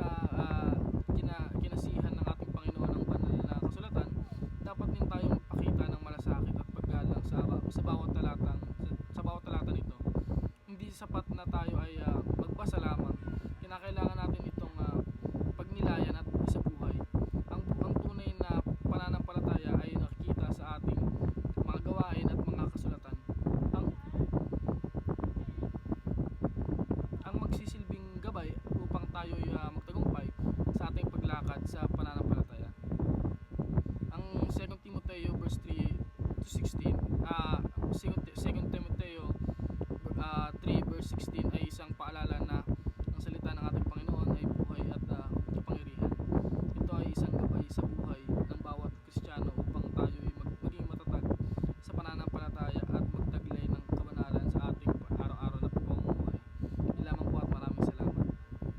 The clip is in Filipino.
sa uh, kina, kinasihan ng ating Panginoon ng banal na kasulatan, dapat din tayong pakita ng malasakit at paggalang sa, sa bawat talatang sa, sa bawat talata nito. Hindi sapat na tayo ay uh, Ah, ah, verse 16 uh, 2 Timoteo uh, 3 verse 16 ay isang paalala na ang salita ng ating